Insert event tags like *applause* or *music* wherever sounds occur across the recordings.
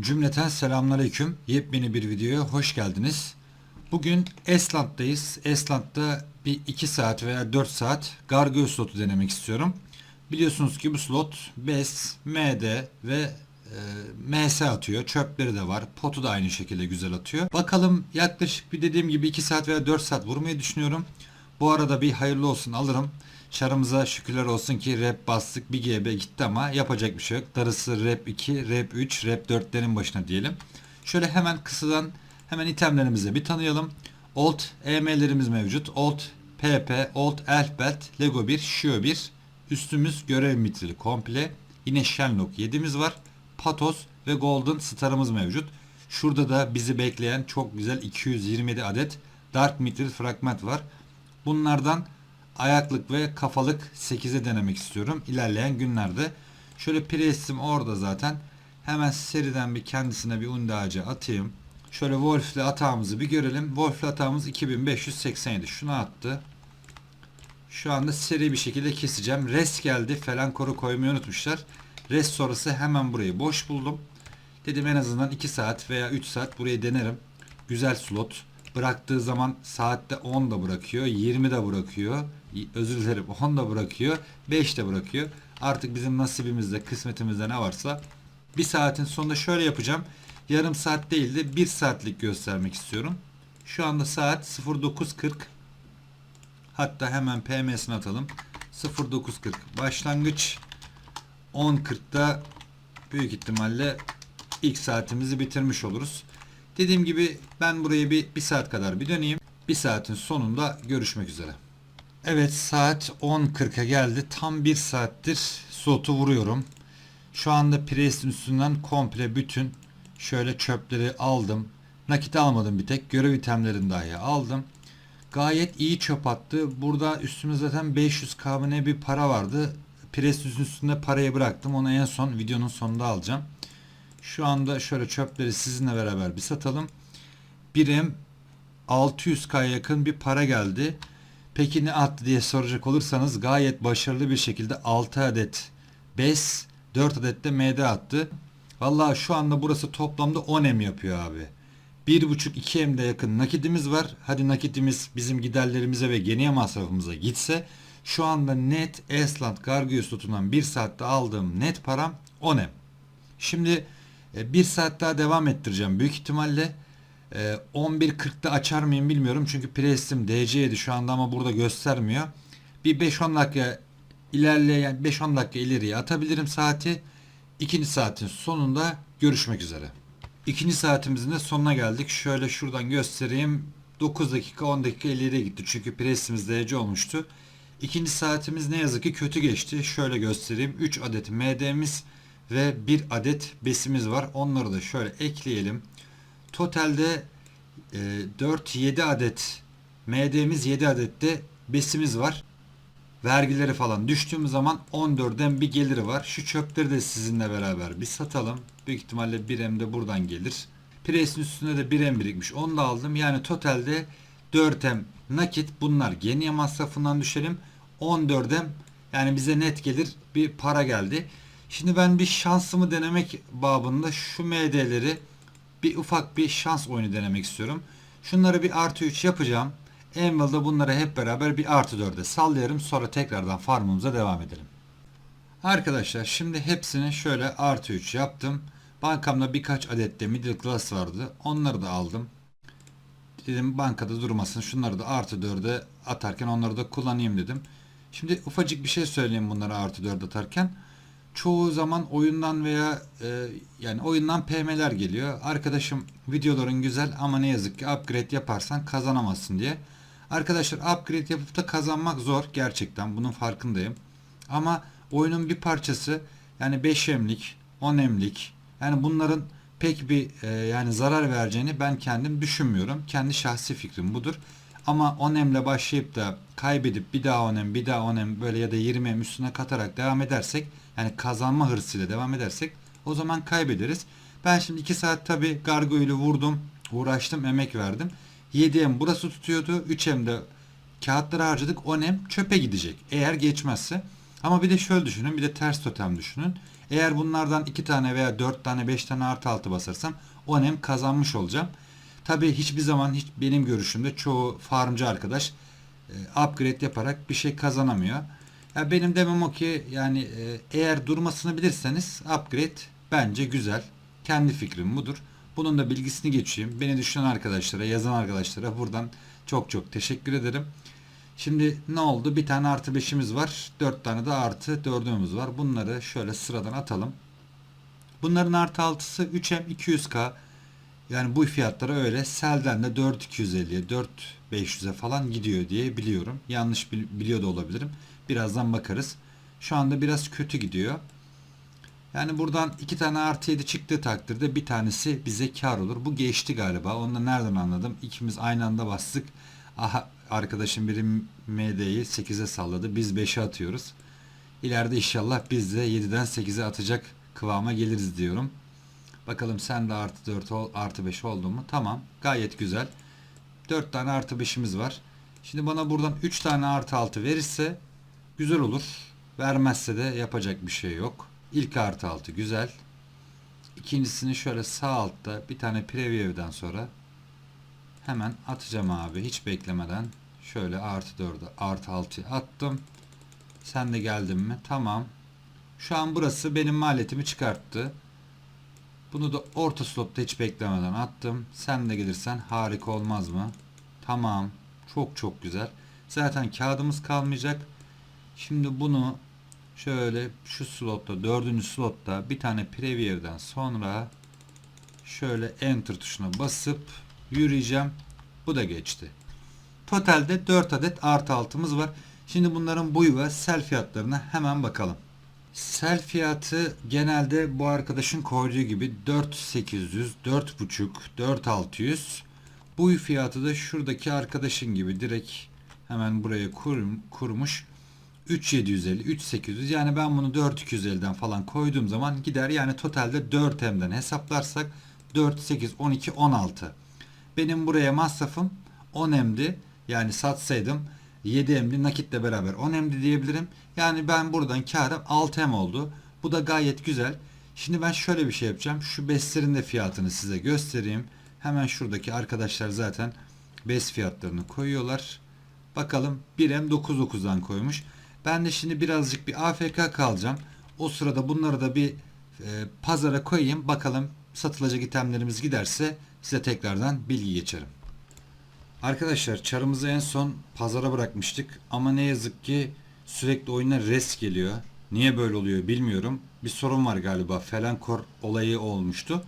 Cümleten selamünaleyküm. Yepyeni bir videoya hoş geldiniz. Bugün Esland'dayız. Esland'da bir 2 saat veya 4 saat Gargoyle slotu denemek istiyorum. Biliyorsunuz ki bu slot BES, MD ve e, MS atıyor. Çöpleri de var. Potu da aynı şekilde güzel atıyor. Bakalım yaklaşık bir dediğim gibi 2 saat veya 4 saat vurmayı düşünüyorum. Bu arada bir hayırlı olsun alırım. Şarımıza şükürler olsun ki rap bastık bir GB gitti ama yapacak bir şey yok. Darısı rap 2, rap 3, rap 4'lerin başına diyelim. Şöyle hemen kısadan hemen itemlerimizi bir tanıyalım. Old EM'lerimiz mevcut. Old PP, Old Elfbelt, Lego 1, Shio 1. Üstümüz görev mitrili komple. Yine Shenlock 7'miz var. Patos ve Golden Star'ımız mevcut. Şurada da bizi bekleyen çok güzel 227 adet Dark Mithril fragment var. Bunlardan ayaklık ve kafalık 8'e denemek istiyorum ilerleyen günlerde. Şöyle presim orada zaten. Hemen seriden bir kendisine bir undi ağacı atayım. Şöyle Wolf'le atağımızı bir görelim. Wolf'le atağımız 2587. Şunu attı. Şu anda seri bir şekilde keseceğim. Res geldi. Falan koru koymayı unutmuşlar. Res sonrası hemen burayı boş buldum. Dedim en azından 2 saat veya 3 saat burayı denerim. Güzel slot. Bıraktığı zaman saatte 10 da bırakıyor. 20 de bırakıyor. Özür dilerim 10 da bırakıyor. 5 de bırakıyor. Artık bizim nasibimizde, kısmetimizde ne varsa bir saatin sonunda şöyle yapacağım. Yarım saat değil de 1 saatlik göstermek istiyorum. Şu anda saat 09.40. Hatta hemen PM'sini atalım. 09.40 başlangıç 10.40'da büyük ihtimalle ilk saatimizi bitirmiş oluruz. Dediğim gibi ben burayı bir, bir saat kadar bir döneyim. Bir saatin sonunda görüşmek üzere. Evet saat 10.40'a geldi. Tam bir saattir slotu vuruyorum. Şu anda Priest'in üstünden komple bütün şöyle çöpleri aldım. Nakit almadım bir tek. Görev itemlerini dahi aldım. Gayet iyi çöp attı. Burada üstümüzde zaten 500 kavine bir para vardı. Priest'in üstünde parayı bıraktım. Onu en son videonun sonunda alacağım. Şu anda şöyle çöpleri sizinle beraber bir satalım. Birim 600k yakın bir para geldi. Peki ne attı diye soracak olursanız gayet başarılı bir şekilde 6 adet BES 4 adet de MD attı. Vallahi şu anda burası toplamda 10 M yapıyor abi. 1.5-2 M'de yakın nakitimiz var. Hadi nakitimiz bizim giderlerimize ve geniye masrafımıza gitse şu anda net Esland Gargoyle slotundan 1 saatte aldığım net param 10 M. Şimdi e, bir saat daha devam ettireceğim büyük ihtimalle. E, 11.40'da açar mıyım bilmiyorum. Çünkü presim DC'ydi şu anda ama burada göstermiyor. Bir 5-10 dakika ilerleyen 5-10 dakika ileriye atabilirim saati. İkinci saatin sonunda görüşmek üzere. İkinci saatimizin de sonuna geldik. Şöyle şuradan göstereyim. 9 dakika 10 dakika ileriye gitti. Çünkü presimiz DC olmuştu. İkinci saatimiz ne yazık ki kötü geçti. Şöyle göstereyim. 3 adet MD'miz ve bir adet besimiz var. Onları da şöyle ekleyelim. Totalde e, 4-7 adet MD'miz 7 adet de besimiz var. Vergileri falan düştüğümüz zaman 14'den bir geliri var. Şu çöpleri de sizinle beraber bir satalım. Büyük ihtimalle 1M de buradan gelir. Presin üstünde de 1M birikmiş. Onu da aldım. Yani totalde 4M nakit bunlar geniye masrafından düşelim. 14'em yani bize net gelir bir para geldi. Şimdi ben bir şansımı denemek babında şu MD'leri bir ufak bir şans oyunu denemek istiyorum. Şunları bir artı 3 yapacağım. Anvil'da bunları hep beraber bir artı 4'e sallayarım. Sonra tekrardan farmımıza devam edelim. Arkadaşlar şimdi hepsini şöyle artı 3 yaptım. Bankamda birkaç adet de middle class vardı. Onları da aldım. Dedim bankada durmasın. Şunları da artı 4'e atarken onları da kullanayım dedim. Şimdi ufacık bir şey söyleyeyim bunları artı 4 atarken çoğu zaman oyundan veya e, yani oyundan PM'ler geliyor. Arkadaşım videoların güzel ama ne yazık ki upgrade yaparsan kazanamazsın diye. Arkadaşlar upgrade yapıp da kazanmak zor gerçekten bunun farkındayım. Ama oyunun bir parçası yani 5 emlik, 10 emlik yani bunların pek bir e, yani zarar vereceğini ben kendim düşünmüyorum. Kendi şahsi fikrim budur. Ama 10 emle başlayıp da kaybedip bir daha 10 em, bir daha 10 em böyle ya da 20 em üstüne katarak devam edersek yani kazanma hırsıyla devam edersek o zaman kaybederiz. Ben şimdi 2 saat tabi gargoyle'ü vurdum, uğraştım, emek verdim. 7M burası tutuyordu. 3M de kağıtları harcadık. 10M çöpe gidecek. Eğer geçmezse. Ama bir de şöyle düşünün bir de ters totem düşünün. Eğer bunlardan 2 tane veya 4 tane 5 tane artı altı basarsam o nem kazanmış olacağım. Tabi hiçbir zaman hiç benim görüşümde çoğu farmcı arkadaş e, upgrade yaparak bir şey kazanamıyor. Ya benim demem o ki yani e, eğer durmasını bilirseniz upgrade bence güzel. Kendi fikrim budur. Bunun da bilgisini geçeyim. Beni düşünen arkadaşlara, yazan arkadaşlara buradan çok çok teşekkür ederim. Şimdi ne oldu? Bir tane artı beşimiz var. Dört tane de artı dördümüz var. Bunları şöyle sıradan atalım. Bunların artı altısı 3M 200K. Yani bu fiyatlara öyle. Selden de 4250'ye 4500'e falan gidiyor diye biliyorum. Yanlış bil- biliyor da olabilirim. Birazdan bakarız. Şu anda biraz kötü gidiyor. Yani buradan iki tane artı 7 çıktığı takdirde bir tanesi bize kar olur. Bu geçti galiba. Onu da nereden anladım? İkimiz aynı anda bastık. Aha arkadaşım biri MD'yi 8'e salladı. Biz 5'e atıyoruz. İleride inşallah biz de 7'den 8'e atacak kıvama geliriz diyorum. Bakalım sen de artı 4 ol, artı 5 oldu mu? Tamam. Gayet güzel. 4 tane artı 5'imiz var. Şimdi bana buradan 3 tane artı 6 verirse güzel olur. Vermezse de yapacak bir şey yok. İlk artı 6 güzel. İkincisini şöyle sağ altta bir tane preview'den sonra hemen atacağım abi hiç beklemeden. Şöyle artı 4'e artı 6'ya attım. Sen de geldin mi? Tamam. Şu an burası benim maliyetimi çıkarttı. Bunu da orta slotta hiç beklemeden attım. Sen de gelirsen harika olmaz mı? Tamam. Çok çok güzel. Zaten kağıdımız kalmayacak. Şimdi bunu şöyle şu slotta dördüncü slotta bir tane preview'den sonra şöyle enter tuşuna basıp yürüyeceğim. Bu da geçti. Totalde 4 adet artı altımız var. Şimdi bunların buy ve sel fiyatlarına hemen bakalım. Sel fiyatı genelde bu arkadaşın koyduğu gibi 4800, 4.5, 4600. Buy fiyatı da şuradaki arkadaşın gibi direkt hemen buraya kur, kurmuş. 3750, 3800 yani ben bunu 4250'den falan koyduğum zaman gider yani totalde 4M'den hesaplarsak 4, 8, 12, 16. Benim buraya masrafım 10M'di yani satsaydım 7M'li nakitle beraber 10M'di diyebilirim. Yani ben buradan karım 6M oldu. Bu da gayet güzel. Şimdi ben şöyle bir şey yapacağım. Şu beslerin de fiyatını size göstereyim. Hemen şuradaki arkadaşlar zaten bes fiyatlarını koyuyorlar. Bakalım 1M 99'dan koymuş. Ben de şimdi birazcık bir AFK kalacağım. O sırada bunları da bir e, pazara koyayım. Bakalım satılacak itemlerimiz giderse size tekrardan bilgi geçerim. Arkadaşlar çarımızı en son pazara bırakmıştık ama ne yazık ki sürekli oyuna res geliyor. Niye böyle oluyor bilmiyorum. Bir sorun var galiba. Felankor olayı olmuştu.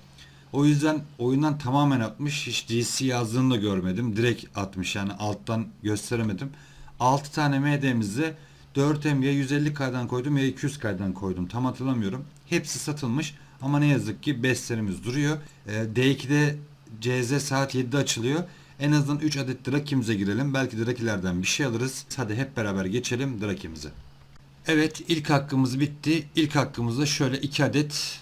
O yüzden oyundan tamamen atmış. Hiç DC yazdığını da görmedim. Direkt atmış yani alttan gösteremedim. 6 tane MD'mizi 4M ya 150K'dan koydum ya 200K'dan koydum. Tam hatırlamıyorum. Hepsi satılmış ama ne yazık ki bestlerimiz duruyor. Ee, D2'de CZ saat 7'de açılıyor. En azından 3 adet Drakimize girelim. Belki Drakilerden bir şey alırız. Hadi hep beraber geçelim Drakimize. Evet ilk hakkımız bitti. İlk hakkımızda şöyle 2 adet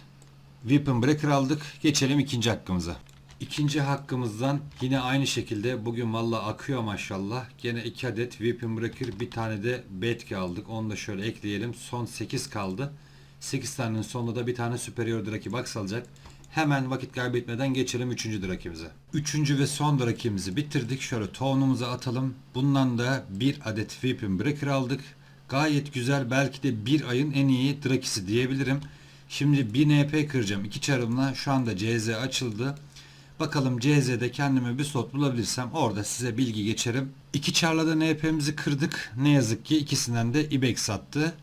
Weapon Breaker aldık. Geçelim ikinci hakkımıza. İkinci hakkımızdan yine aynı şekilde bugün valla akıyor maşallah. Gene 2 adet Weapon Breaker bir tane de Betki aldık. Onu da şöyle ekleyelim. Son 8 kaldı. 8 tanenin sonunda da bir tane Superior Draki Box alacak. Hemen vakit kaybetmeden geçelim 3. drakimize. 3. ve son drakimizi bitirdik. Şöyle tohumumuza atalım. Bundan da bir adet Weapon Breaker aldık. Gayet güzel. Belki de bir ayın en iyi drakisi diyebilirim. Şimdi bir NP kıracağım. iki çarımla şu anda CZ açıldı. Bakalım CZ'de kendime bir slot bulabilirsem orada size bilgi geçerim. İki çarla da NP'mizi kırdık. Ne yazık ki ikisinden de İBEX sattı.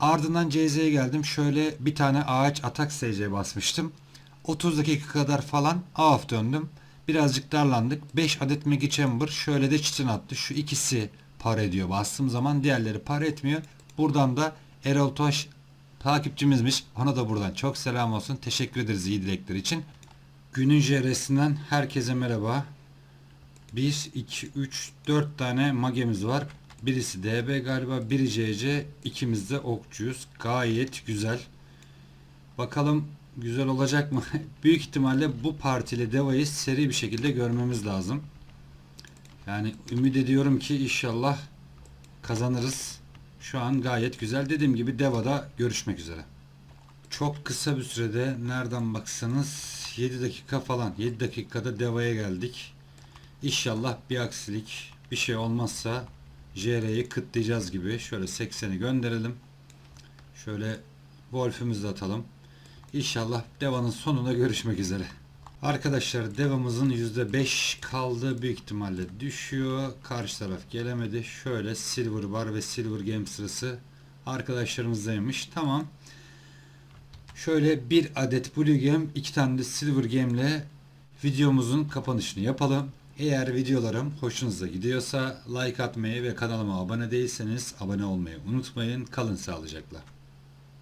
Ardından CZ'ye geldim. Şöyle bir tane ağaç atak SC basmıştım. 30 dakika kadar falan AF döndüm. Birazcık darlandık. 5 adet Megi Chamber şöyle de çitin attı. Şu ikisi para ediyor. Bastığım zaman diğerleri para etmiyor. Buradan da Erol Toş takipçimizmiş. Ona da buradan çok selam olsun. Teşekkür ederiz iyi dilekler için. Günün JR'sinden herkese merhaba. 1, 2, 3, 4 tane magemiz var. Birisi DB galiba, biri CC, ikimiz de okçuyuz. Gayet güzel. Bakalım güzel olacak mı? *laughs* Büyük ihtimalle bu partili Deva'yı seri bir şekilde görmemiz lazım. Yani ümit ediyorum ki inşallah kazanırız. Şu an gayet güzel. Dediğim gibi Deva'da görüşmek üzere. Çok kısa bir sürede nereden baksanız 7 dakika falan 7 dakikada Deva'ya geldik. İnşallah bir aksilik bir şey olmazsa JR'yi kıtlayacağız gibi. Şöyle 80'i gönderelim. Şöyle Wolf'ümüzü atalım. İnşallah Deva'nın sonunda görüşmek üzere. Arkadaşlar devamızın %5 kaldı büyük ihtimalle düşüyor. Karşı taraf gelemedi. Şöyle Silver Bar ve Silver Game sırası arkadaşlarımızdaymış. Tamam. Şöyle bir adet Blue Gem, iki tane de Silver Game ile videomuzun kapanışını yapalım. Eğer videolarım hoşunuza gidiyorsa like atmayı ve kanalıma abone değilseniz abone olmayı unutmayın. Kalın sağlıcakla.